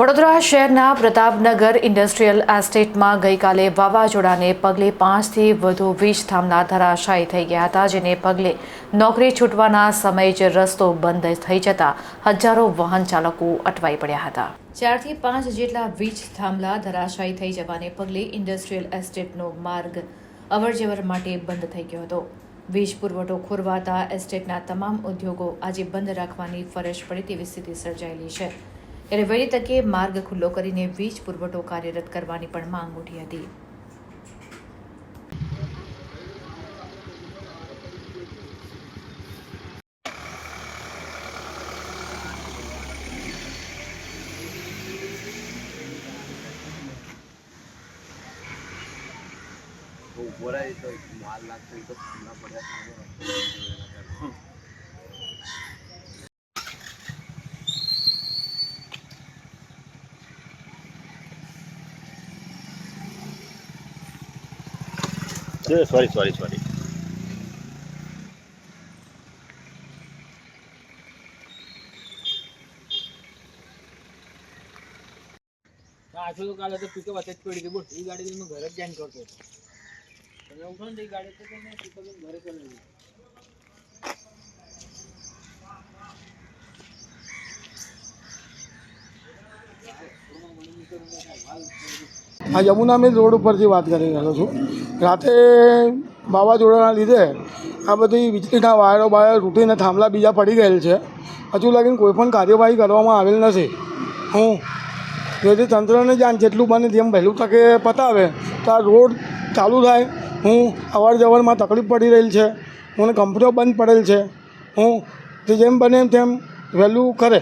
વડોદરા શહેરના પ્રતાપનગર ઇન્ડસ્ટ્રીયલ એસ્ટેટમાં ગઈકાલે વાવાઝોડાને પગલે પાંચથી વધુ વીજ થાંભલા ધરાશાયી થઈ ગયા હતા, જેને પગલે નોકરી છૂટવાના સમયે જ રસ્તો બંધ થઈ જતા હજારો વાહન ચાલકો અટવાઈ પડ્યા હતા. ચારથી પાંચ જેટલા વીજ થાંભલા ધરાશાયી થઈ જવાને પગલે ઇન્ડસ્ટ્રીયલ એસ્ટેટનો માર્ગ અવરજવર માટે બંધ થઈ ગયો હતો. વીજ પુરવઠો ખોરવાતા એસ્ટેટના તમામ ઉદ્યોગો આજે બંધ રાખવાની ફરજ પડે તેવી સ્થિતિ સર્જાયેલી છે. ત્યારે વહેલી તકે માર્ગ ખુલ્લો કરીને વીજ પુરવઠો કાર્યરત કરવાની પણ માંગ ઉઠી હતી. રહે તો માલ હોય તો પડ્યા સોરી સોરી સોરી તો કાલે તો પિકઅપ જ પડી હતી બોલ એ ગાડી મેં ઘરે જ જઈને કરતો હતો. તમે ઉઠો ને એ ગાડી તો મેં પિકઅપ ઘરે ચલાવી આ યમુના મિલ રોડ ઉપરથી વાત કરી રહ્યો છું. રાતે વાવાઝોડાના લીધે આ બધી વીજળીના વાયરો બાયરો તૂટીને થાંભલા બીજા પડી ગયેલ છે. હજુ લગીને કોઈ પણ કાર્યવાહી કરવામાં આવેલ નથી. હું જેથી તંત્રને જાણ જેટલું બને તેમ વહેલું તકે પતાવે તો આ રોડ ચાલુ થાય. હું અવર જવરમાં તકલીફ પડી રહેલ છે. મને કંપનીઓ બંધ પડેલ છે. હું જેમ બને તેમ વહેલું કરે.